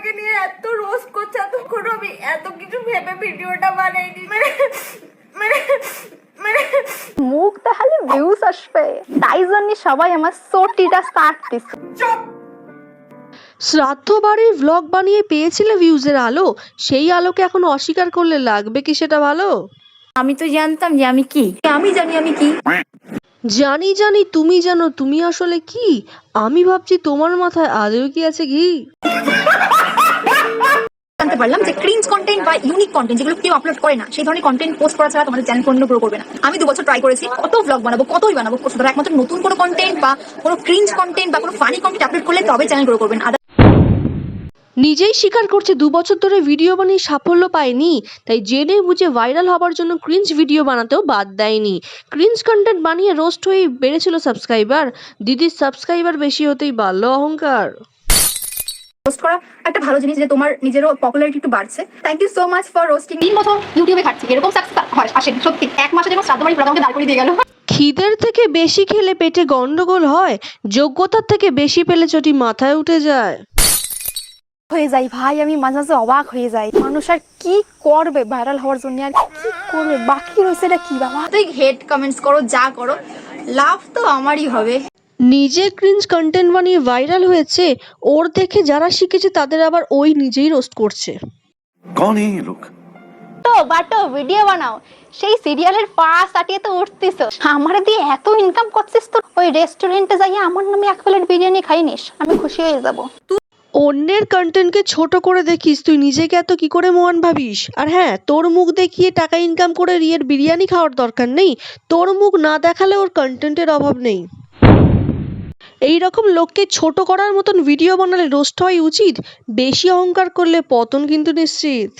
আমাকে নিয়ে এত রোস্ট করছে তখন আমি এত কিছু ভেবে ভিডিওটা বানাইনি। মানে মানে মানে। মুখ ভিউজ আসবে। তাই জন্য সবাই আমার সোটিটা স্টার্ট দিছে। চুপ! শ্রাদ্ধ বাড়ির ভ্লগ বানিয়ে পেয়েছিলে ভিউজের আলো? সেই আলোকে এখন অস্বীকার করলে লাগবে কি সেটা ভালো? আমি তো জানতাম যে আমি কি। আমি জানি আমি কি। জানি জানি তুমি জানো তুমি আসলে কি? আমি ভাবছি তোমার মাথায় আদৌ কি আছে ঘি? পারলাম যে ক্রিঞ্জ কন্টেন্ট বা ইউনিক কন্টেন্ট যেগুলো কেউ আপলোড করে না, সেই ধরনের কন্টেন্ট পোস্ট করা ছাড়া তোমাদের চ্যানেল কোনো গ্রো করবে না। আমি দু বছর ট্রাই করেছি, কত ব্লগ বানাবো, কতই বানাবো সুতরাং একমাত্র নতুন কোনো কন্টেন্ট বা কোনো ক্রিঞ্জ কন্টেন্ট বা কোনো ফানি কন্টেন্ট আপলোড করলে তবে চ্যানেল গ্রো করবেন নিজেই স্বীকার করছে, দু বছর ধরে ভিডিও বানিয়ে সাফল্য পায়নি, তাই জেনে বুঝে ভাইরাল হবার জন্য ক্রিঞ্জ ভিডিও বানাতেও বাদ দেয়নি। ক্রিঞ্জ কন্টেন্ট বানিয়ে রোস্ট হয়েই বেড়েছিল সাবস্ক্রাইবার দিদির সাবস্ক্রাইবার বেশি হতেই বাড়ল অহংকার। পোস্ট করা একটা ভালো জিনিস যে তোমার নিজেরও পপুলারিটি একটু বাড়ছে। Thank you so much for roasting তিন বছর ইউটিউবে খাচ্ছি এরকম সাকসেস হয় আসেনি সত্যি। এক মাসে যেমন শ্রাদ্ধ বাড়ি পুরো দাঁড় করিয়ে দিয়ে গেল। খিদের থেকে বেশি খেলে পেটে গন্ডগোল হয় যোগ্যতার থেকে বেশি পেলে চটি মাথায় উঠে যায়। হয়ে যাই ভাই আমি মাঝে মাঝে অবাক হয়ে যাই। মানুষ আর কি করবে ভাইরাল হওয়ার জন্য আর কি করবে? বাকি রয়েছে এটা কি বাবা? তুই হেড কমেন্টস করো যা করো লাভ তো আমারই হবে। নিজে ক্রিঞ্জ কন্টেন্ট বানিয়ে ভাইরাল হয়েছে ওর দেখে যারা শিখেছে তাদের আবার ওই নিজেই রোস্ট করছে कौन है ये लोग তো বাটো ভিডিও বানাও সেই সিরিয়ালের পাস আটিয়ে তো উঠতিস আমার দিয়ে এত ইনকাম করছিস তো ওই রেস্টুরেন্টে যাই আমার নামে এক প্লেট বিরিয়ানি খাই নিস আমি খুশি হয়ে যাব অন্যের কন্টেন্টকে ছোট করে দেখিস তুই নিজেকে এত কি করে মহান ভাবিস আর হ্যাঁ তোর মুখ দেখিয়ে টাকা ইনকাম করে রিয়ের বিরিয়ানি খাওয়ার দরকার নেই তোর মুখ না দেখালে ওর কন্টেন্টের অভাব নেই এই রকম লোককে ছোট করার মতন ভিডিও বানালে রোস্ট হওয়াই উচিত। বেশি অহংকার করলে পতন কিন্তু নিশ্চিত।